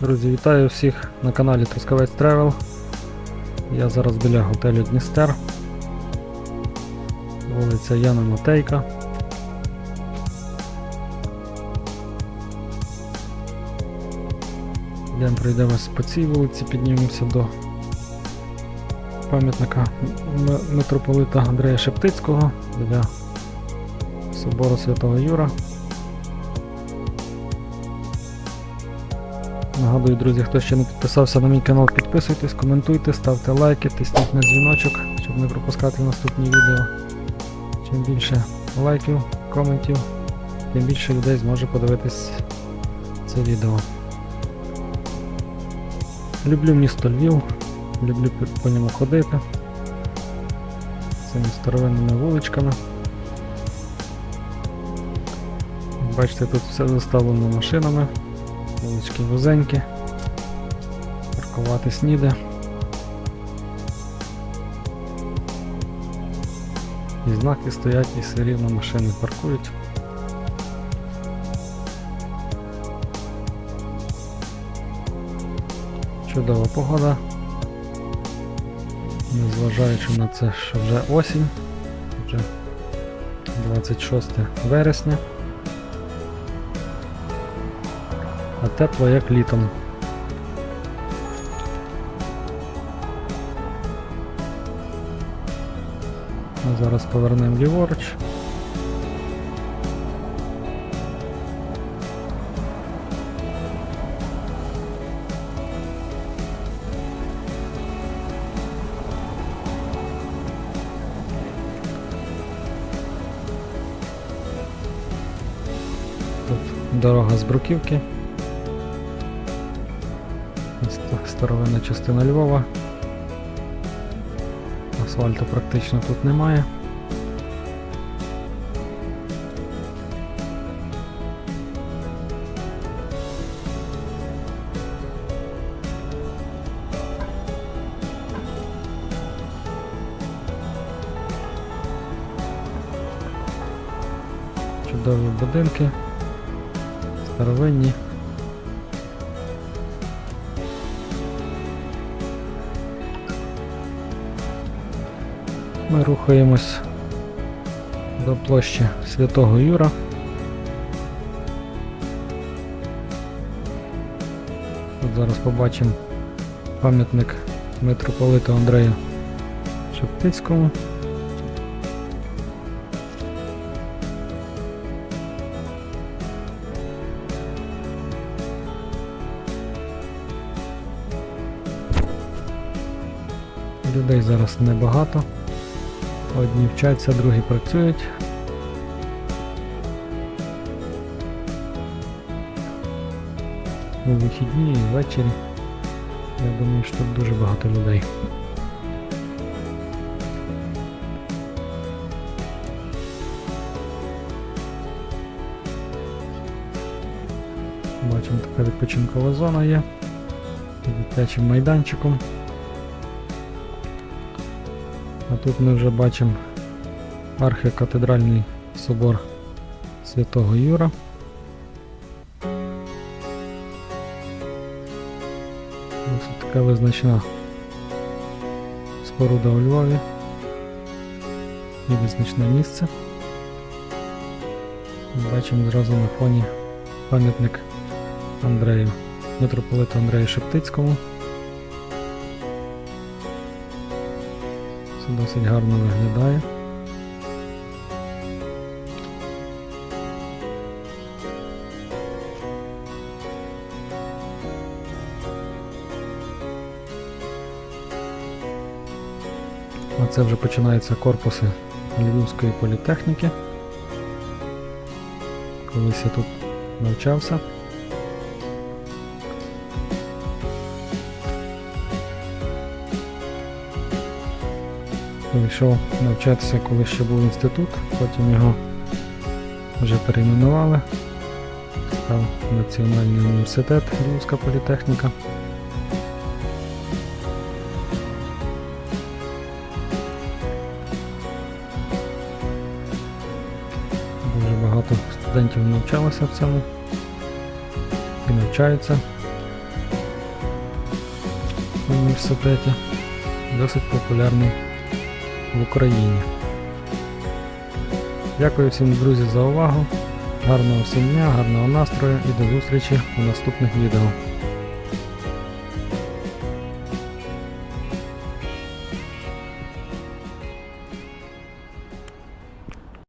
Друзі, вітаю всіх на каналі Трускавець Тревел. Я зараз біля готелю Дністер. Вулиця Яна Матейка. Йдемо пройдемось по цій вулиці, піднімемося до пам'ятника митрополита Андрея Шептицького біля собору Святого Юра. Нагадую, друзі, хто ще не підписався на мій канал, підписуйтесь, коментуйте, ставте лайки, тисніть на дзвіночок, щоб не пропускати наступні відео. Чим більше лайків, коментів, тим більше людей зможе подивитись це відео. Люблю місто Львів, люблю по- ньому ходити. Цими старовинними вуличками. Бачите, тут все заставлено машинами. Вулички вузенькі. Паркуватись ніде. І знаки стоять, і все рівно машини паркують. Чудова погода. Незважаючи на це, що вже осінь, вже 26 вересня. А тепло як літом. Зараз повернемо ліворуч. Дорога з Бруківки. Ст- Старовинна частина Львова. Асфальту практично тут немає. Чудові будинки, старовинні. Ми рухаємось до площі Святого Юра. Тут зараз побачимо пам'ятник митрополиту Андрею Шептицькому. Людей зараз небагато. Одні вчаться, другі працюють. У вихідні і ввечері. Я думаю, що тут дуже багато людей. Бачимо, така відпочинкова зона є. з Дитячим майданчиком. А тут ми вже бачимо архікатедральний собор Святого Юра. Ось така визначна споруда у Львові. І визначне місце. Бачимо зразу на фоні пам'ятник Андрею, митрополиту Андрею Шептицькому. Досить гарно виглядає. Оце вже починаються корпуси Львівської політехніки. Колись я тут навчався. Прийшов навчатися, коли ще був інститут, потім його вже перейменували. Став Національний університет Львівська політехніка. Дуже багато студентів навчалося в цьому і навчаються. медичному університеті. Досить популярний в Україні. Дякую всім, друзі, за увагу. Гарного всім дня, гарного настрою і до зустрічі у наступних відео.